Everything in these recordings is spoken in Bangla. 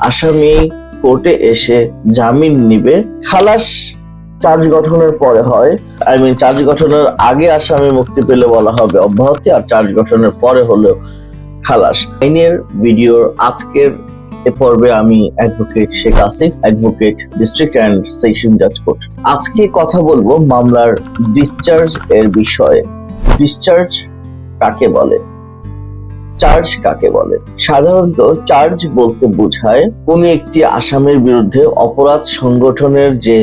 আসামি কোর্টে এসে জামিন নিবে। খালাস চার্জ গঠনের পরে হয়। আই মিন চার্জ গঠনের আগে আসামি মুক্তি পেলে বলা হবে অব্যাহতি, আর চার্জ গঠনের পরে হলেও খালাস। আইনের ভিডিওর আজকের এ পর্বে আমি advocate Sheikh Asif advocate district and session জাজ কোর্ট আজকে কথা বলব মামলার ডিসচার্জ এর বিষয়ে। ডিসচার্জ কাকে বলে? চার্জ কাকে বলে? সাধারণত চার্জ বলতে বোঝায় কোন একটি আসামের বিরুদ্ধে অপরাধ সংগঠনের যে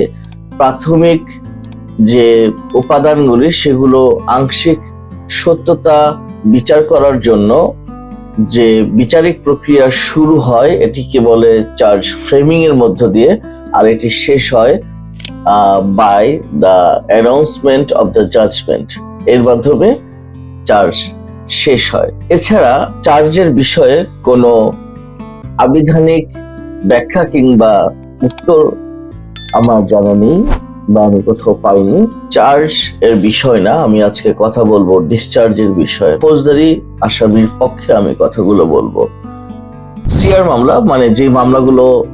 প্রাথমিক যে উপাদানগুলি, সেগুলো আংশিক সত্যতা বিচার করার জন্য যে বিচারিক প্রক্রিয়া শুরু হয়, এটিকে বলে চার্জ ফ্রেমিং এর মধ্য দিয়ে, আর এটি শেষ হয় by the announcement of the judgement এর মাধ্যমে চার্জ শেষ হয়। এছাড়া চার্জের বিষয়ে কোনো আবিধানিক ব্যাখ্যা কিংবা উত্তর আমার জানা নেই বা আমি কোথাও পাইনি। চার্জ এর বিষয় না, আমি আজকে কথা বলব ডিসচার্জের বিষয়ে। ফৌজদারি আসামির পক্ষে আমি কথাগুলো বলব। সিআর মামলা মানে যে মামলাগুলো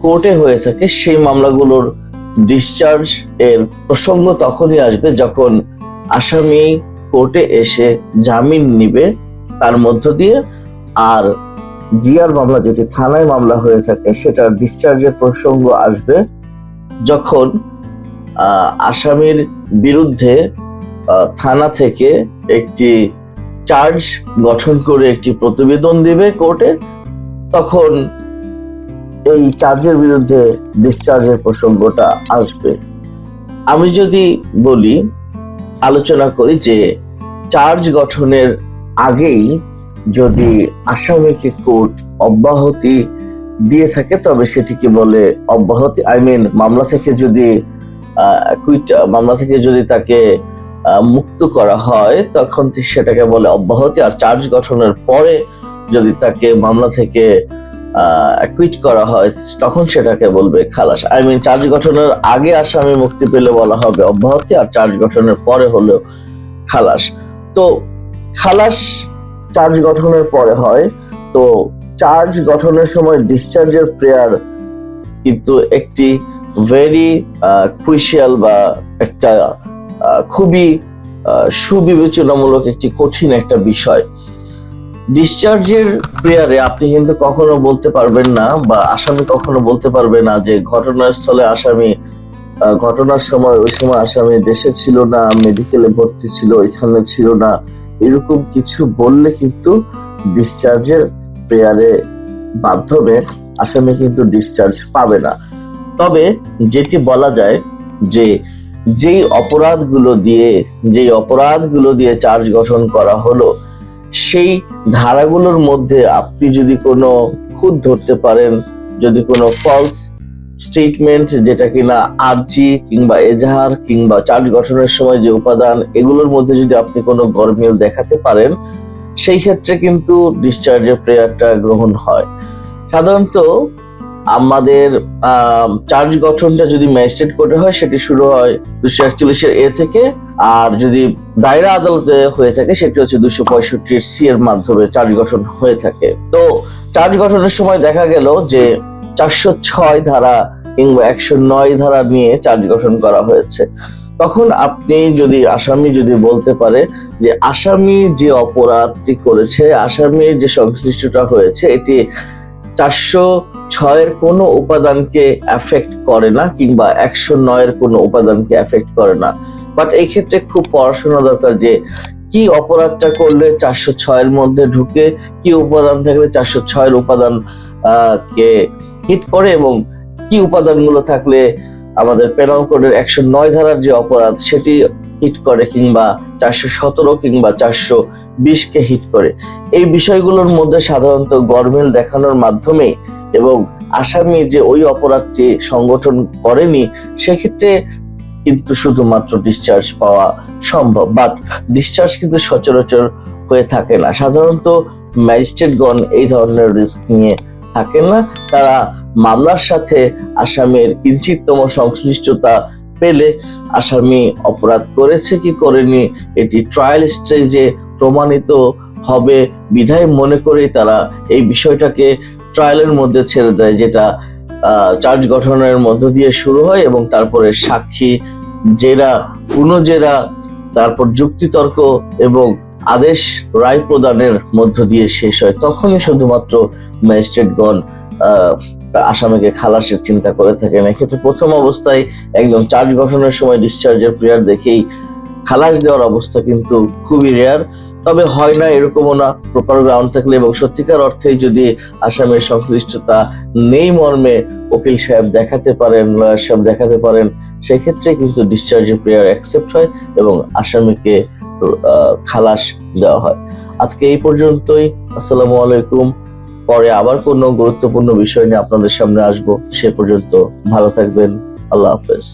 কোর্টে হয়ে থাকে, সেই মামলাগুলোর ডিসচার্জ এর প্রসঙ্গ তখনই আসবে যখন আসামি কোর্টে এসে জামিন নিবে, তার মধ্য দিয়ে আর জিয়ার মামলা, যেটি থানায় মামলা হয়ে থাকে, সেটার ডিসচার্জের প্রসঙ্গ আসবে যখন আসামির বিরুদ্ধে থানা থেকে একটি চার্জ গঠন করে একটি প্রতিবেদন দিবে কোর্টে, তখন এই চার্জের বিরুদ্ধে ডিসচার্জের প্রসঙ্গটা আসবে। আমি যদি বলি, আলোচনা করি যে চার্জ গঠনের আগেই যদি আসামিকে কোর্ট অব্যাহতি দিয়ে থাকে, তবে সেটিকে বলে অব্যাহতি। আই মিন মামলা থেকে যদি মামলা থেকে যদি তাকে মুক্ত করা হয়, তখন সেটাকে বলে অব্যাহতি। আর চার্জ গঠনের পরে যদি তাকে মামলা থেকে কুইট করা হয়, তখন সেটাকে বলবে খালাস। আই মিন চার্জ গঠনের আগে আসামি মুক্তি পেলে বলা হবে অব্যাহতি, আর চার্জ গঠনের পরে হলেও খালাস। তো খালাস চার্জ গঠনের পরে হয়। তো চার্জ গঠনের সময় ডিসচার্জের প্রেয়ার কিন্তু একটি ভেরি ক্রুশিয়াল বা একটা খুবই সুবিবেচনামূলক একটি কঠিন একটা বিষয়। ডিসচার্জের প্রেয়ারে আপনি কিন্তু কখনো বলতে পারবেন না বা আসামি কখনো বলতে পারবে না যে ঘটনাস্থলে আসামি আহ, ঘটনার সময়, ওই সময় আসামি দেশে ছিল না মেডিকেলে ভর্তি ছিল এখানে ছিল না। এরকম কিছু বললে কিন্তু ডিসচার্জের প্রেয়ারে মাধ্যমে আসামি কিন্তু ডিসচার্জ পাবে না। তবে যেটি বলা যায় যে, যেই অপরাধগুলো দিয়ে, যেই অপরাধগুলো দিয়ে চার্জ গঠন করা হলো, সেই ধারাগুলোর মধ্যে আপনি যদি কোনো খুদ ধরতে পারেন, যদি কোনো ফলস স্টেটমেন্ট যেটা কিনা আর্জি কিংবা এজাহার কিংবা চার্জ গঠনের সময় যে উপাদান, এগুলোর মধ্যে যদি আপনি কোনো গরমিল দেখাতে পারেন, সেই ক্ষেত্রে কিন্তু ডিসচার্জের প্রেয়ারটা গ্রহণ হয়। সাধারণত আমাদের চার্জ গঠনটা যদি ম্যাজিস্ট্রেট কোর্টে হয়, সেটি শুরু হয় দুশো একচল্লিশের এ থেকে, আর যদি দায়রা আদালতে হয়ে থাকে, সেটি হচ্ছে দুশো পঁয়ষট্টির সি এর মাধ্যমে চার্জ গঠন হয়ে থাকে। তো চার্জ গঠনের সময় দেখা গেল যে চারশো ছয় ধারা কিংবা একশো নয় ধারা নিয়ে চার্জ গঠন করা হয়েছে। তখন আপনি যদি আসামি যদি বলতে পারে যে আসামি যে অপরাধটি করেছে, আসামির যে সংশ্লিষ্টতা হয়েছে, এটি চারশো ছয়ের কোনো উপাদানকে এফেক্ট করে না কিংবা একশো নয়ের কোনো উপাদানকে এফেক্ট করে না। বাট এই ক্ষেত্রে খুব পড়াশোনা দরকার যে কি অপরাধটা করলে চারশো ছয়ের মধ্যে ঢুকে, কি উপাদান থাকলে চারশো ছয়ের উপাদান কে হিট করে এবং কি উপাদানগুলো থাকলে আমাদের পেনাল কোডের একশো নয় ধারার যে অপরাধ সেটি হিট করে কিংবা চারশো সতেরো কিংবা চারশো বিশকে হিট করে। এই বিষয়গুলোর মধ্যে সাধারণত গরমিল দেখানোর মাধ্যমে এবং আসামি যে ওই অপরাধটি সংগঠন করেনি, সেক্ষেত্রে কিন্তু শুধুমাত্র ডিসচার্জ পাওয়া সম্ভব। বাট ডিসচার্জ কিন্তু সচরাচর হয়ে থাকে না। সাধারণত ম্যাজিস্ট্রেটগণ এই ধরনের রিস্ক নিয়ে থাকেন না। তারা মামলার সাথে আসামির কিঞ্চিততম সংশ্লিষ্টতা পেলে আসামি অপরাধ করেছে কি করেনি, এটি ট্রায়াল স্টেজে প্রমাণিত হবে। বিধায় মনে করে তারা এই বিষয়টাকে ট্রায়ালের মধ্যে ছেড়ে দেয়, যেটা চার্জ গঠনের মধ্য দিয়ে শুরু হয় এবং তারপরে সাক্ষী, জেরা পুনঃজেরা তারপর যুক্তিতর্ক এবং আদেশ রায় প্রদানের মধ্য দিয়ে শেষ হয়। তখনই শুধুমাত্র ম্যাজিস্ট্রেটগণ আসামিকে খালাসের চিন্তা করে থাকেন। এক্ষেত্রে প্রথম অবস্থায় একদম চার্জ গঠনের সময় ডিসচার্জের প্রেয়ার দেখেই খালাস দেওয়ার অবস্থা কিন্তু খুবই রেয়ার তবে হয় না, এরকমও না প্রপার গ্রাউন্ড থাকলে এবং সত্যিকার অর্থে যদি আসামের সংশ্লিষ্টতা নেই মর্মে উকিল সাহেব দেখাতে পারেন লয়ার সাহেব দেখাতে পারেন, সেক্ষেত্রে কিন্তু ডিসচার্জের প্রেয়ার অ্যাকসেপ্ট হয় এবং আসামিকে খালাস দেওয়া হয়। আজকে এই পর্যন্তই। আসসালামু আলাইকুম। পরে আবার কোনো গুরুত্বপূর্ণ বিষয় নিয়ে আপনাদের সামনে আসব। সে পর্যন্ত ভালো থাকবেন। আল্লাহ হাফেজ।